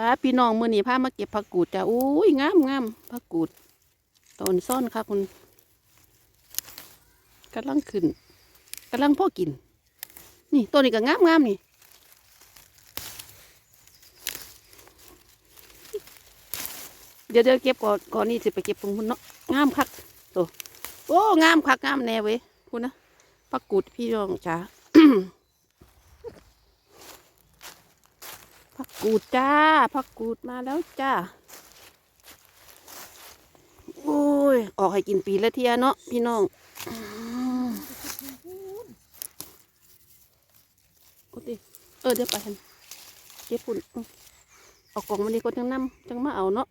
ป้าพี่น้องมือนี้พามาเก็บผักกูดจ้ะอุ้ยงามงามผักกูดต้นซ่อนค่ะคุณกำลังขึ้นกำลังพ่อกิน นี่ตัวนี้ก็งามงามนี่เดี๋ยวเดี๋ยวเก็บก่อนก่อนนี่สิไปเก็บตรงพุ่นเนาะงามคักตัวโอ้งามคักงามแน่เว้ยพูดนะผักกูดพี่น้องจ้า ผักกูดจ้าผักกูดมาแล้วจ้าโอ้ย ออกให้กินปีละเทียเนาะพี่น้องอืมโอ้ดิเออเดี๋ยวไปกันเก็บปุ่นอืมเอากล่องมาดีก็จังนำจังมาเอาเนาะ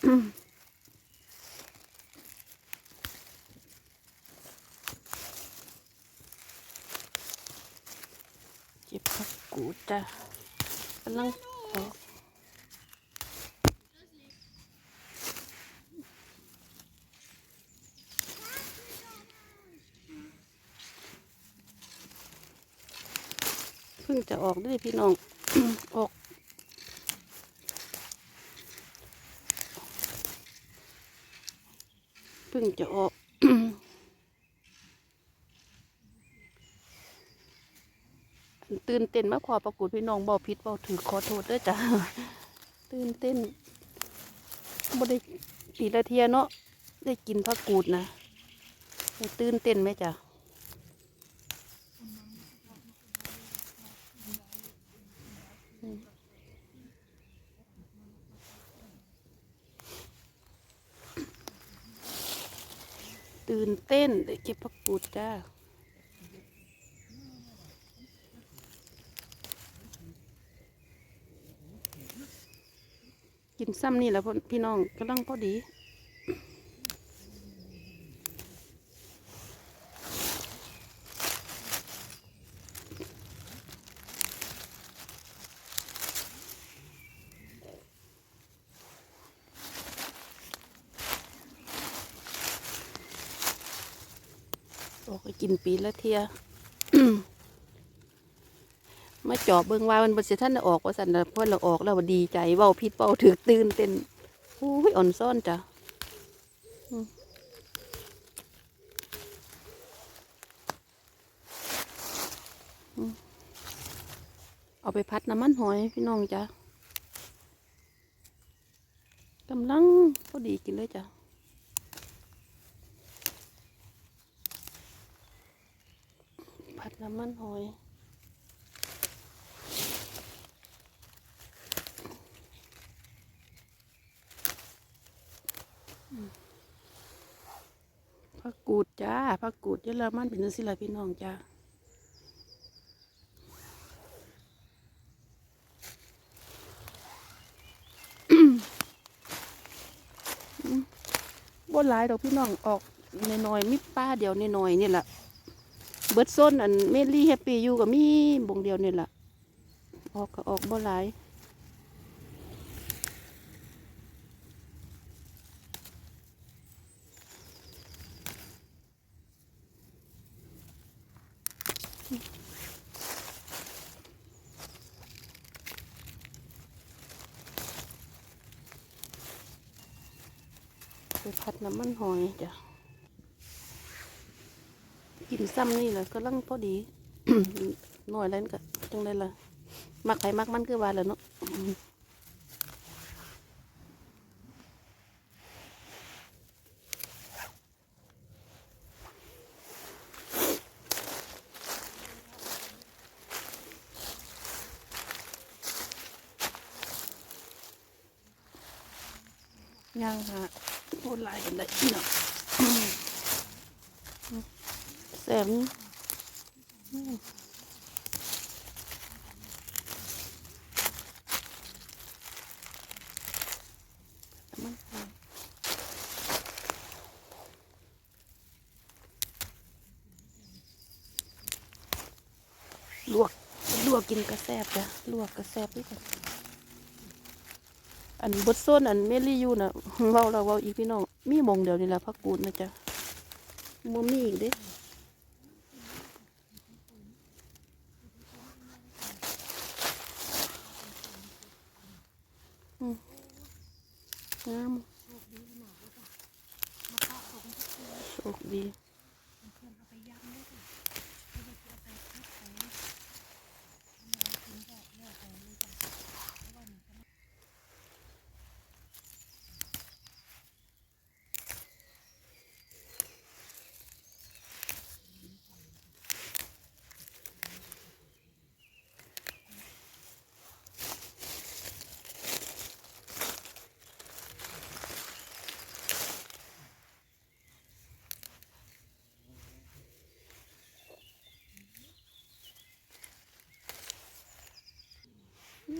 เก็บผักกูดจ้ะกำลังออกเพิ่งจะออกด้วยพี่น้อง ออก พิ่งจะออกตื่นเต้นมากพอประุดพี่น้องบอพิษบอถือขอโทษด้วยจ้ะตื่นเต้นบ่ได้ปีละเทียเนาะได้กินผักกูดนะตื่นเต้นไหมจ้ะ ตื่นเต้นได้เก็บผักกูดจ้ากินซ้ำนี่แหละพี่น้องกำลังพอดี โอ้ก็กินปีละเทียมาจอบเบิ่งว่ามันบริษัทท่านออกว่าสันน่ะเพื่อนเราออกแล้วว่าดีใจเว้าพิษเว้าถึกตื่นเต้นโอ้ยอ่อนซ่อนจ้ะเอาไปพัดน้ำมันหอยพี่น้องจ้ะกำลังพอดีกินเลยจ้ะ พัดน้ำมันหอยผักกูดจ้าผักกูดเยอรมันเป็นจังซี่ล่ะพี่น้องจ้าบ่หลายดอกพี่น้องออกน้อยๆมีป้าเดียวน้อยๆนี่แหละ เบิร์ดส้นอันเมลี่แฮปปี้อยู่กับมีบงเดียวนี่แหละออกก็ออกบ่หลายไปผัดน้ำมันหอยจ้ะ นซ้ำนี่แหละก็ลังพอดีหน่อยแล้วก็จังได้ละมักไผมักมันคือว่าแล้วเนาะย่างค่ะโคตรลายกันได้เนาะ แต่ลวกลวกกินกระแซบจ้ะลวกกระแซบนี่ก่อนอันบดส้นอันเมลี่ยูนะเราเราเราอีกพี่น้องมีมงเดียวนี่แหละพักกูนนะจ๊ะมมีอีกด้ งามโชคดี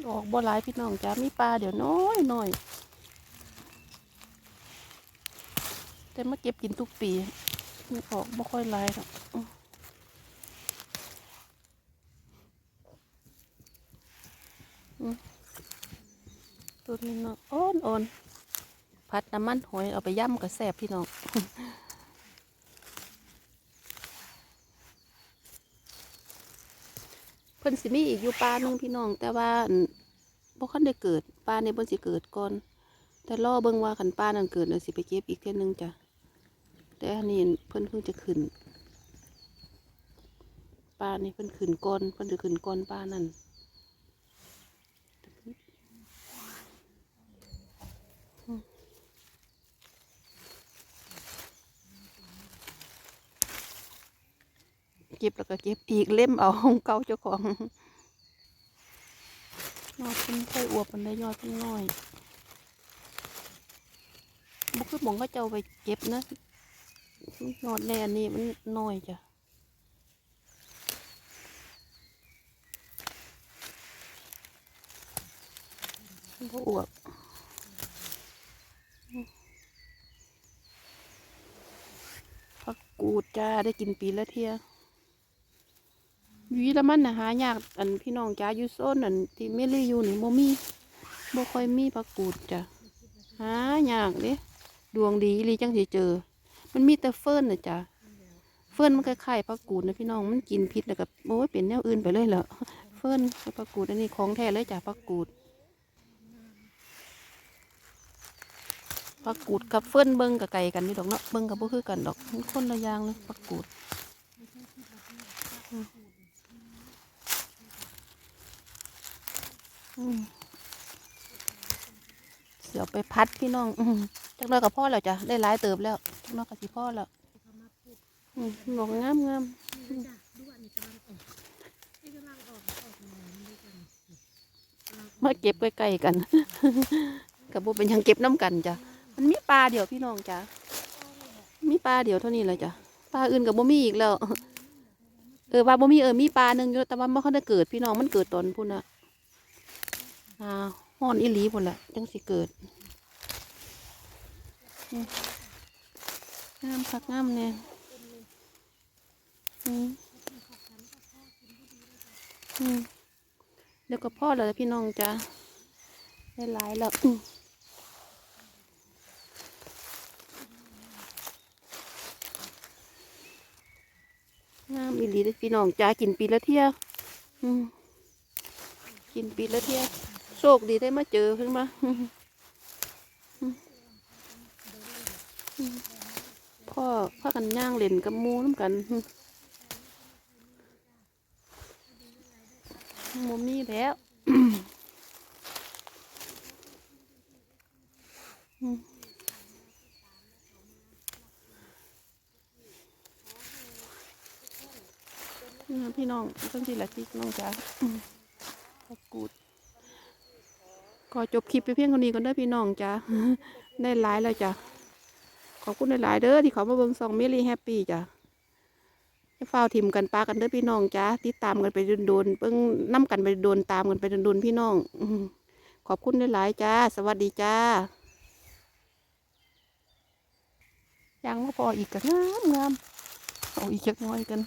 ออกบ่หลายพี่น้องจ้ามีปลาเดี๋ยวน้อยหน่อย แต่มาเก็บกินทุกปีมันออกบ่ค่อยหลายหรอกตัวนี้เนาะอ่อนอ่อนผัดน้ำมันหอยเอาไปย่ำกับแซ่บพี่น้อง พิ่นสิมีอีกอยู่ปลาหนึงพี่น้อง แต่ว่าบ่คันได้เกิดปลาในเพิ่นสิเกิดก่อน แต่รอเบิ่งว่าคันปลานั้นเกิดแล้วสิไปเก็บอีกเท่นึงจ้ะแต่อันนี้เพิ่นเพิ่งจะขึ้นปลานี่เพิ่นขึ้นก่อนเพิ่นจะขึ้นก่อนปลานั่น เก็บแล้วก็เก็บอีกเล่มเอาของเก่าเจ้าของยอดเป็นค่อยอวบมันได้ยอดเป็นน้อยบุคือหมองก็จะเอาไปเก็บนะยอดแน่นี่มันน้อยจ้ะก็อวบผักกูดจ้าได้กินปีละเทีย วีละมันนะหายากอันพี่น้องจ้าอยู่โซนอันที่เมลี่อยู่นี่บ่มีบ่ค่อยมีผักกูดจ้ะหายากเด้ดวงดีลีจังสิเจอ มันมีแต่เฟิร์นนะจ้ะเฟิร์นมันคล้ายๆผักกูดนะพี่น้องมันกินพิษแล้วก็โอ้ยเป็นแนวอื่นไปเลยเหรอเฟิร์นกับผักกูดอันนี้ของแท้เลยจ้ะผักกูดผักกูดกับเฟิร์นเบิ่งกับไก่กันนี่ดอกเนาะเบิ่งกับบ่คือกันดอกมันคนละอย่างเลยผักกูด อืม เดี๋ยวไปพัดพี่น้อง อืจักน้อยกับพ่อแล้วจ้ะได้หลายเติบแล้วจักน้อยกับสิพ่อแล้วบอกงามงามมาเก็บใกล้ๆกันกับบุเป็นยังเก็บน้ำกันจ้ะมันมีปลาเดียวพี่น้องจ้ะมีปลาเดียวเท่านี้เลยจ้ะปลาอื่นกับบ่มีอีกแล้วเออว่าบ่มีเออมีปลาหนึ่งอยู่แต่ว่าไม่ค่อยได้เกิดพี่น้องมันเกิดตอนพุ่นอะ อ่าห้อนอีหลีพุ่นละจังสิเกิดงามคักงามเนี่ยเดี๋ยวก็พ่อแล้วพี่น้องจ้ะได้หลายแล้วงามอีหลีเด้อพี่น้องจ้ากินปีละเที่ยอืมกินปีละเที่ย โชคดีได้มาเจอขึ้นมาพ่อพากันย่างเล่นกับมูน้ำกันมูมีแล้วพี่น้องต้องทีละที่น้องจ๋ากูด ขอจบคลิปไปเพียงเท่านี้ก่อนเด้อพี่น้องจ้าได้หลายแล้วจ้ะขอบคุณหลายๆเด้อที่เขามาเบิ่งซองเมลี่แฮปปี้จ้ะให้ฝ้าทิมกันปากันเด้อพี่น้องจ้าติดตามกันไปโดนๆเบิ่งน้ำกันไปโดนตามกันไปโดนๆพี่น้องขอบคุณหลายๆจ้า สวัสดีจ้ายังไม่พออีกก็งามงามเอาอีกจักน้อยกัน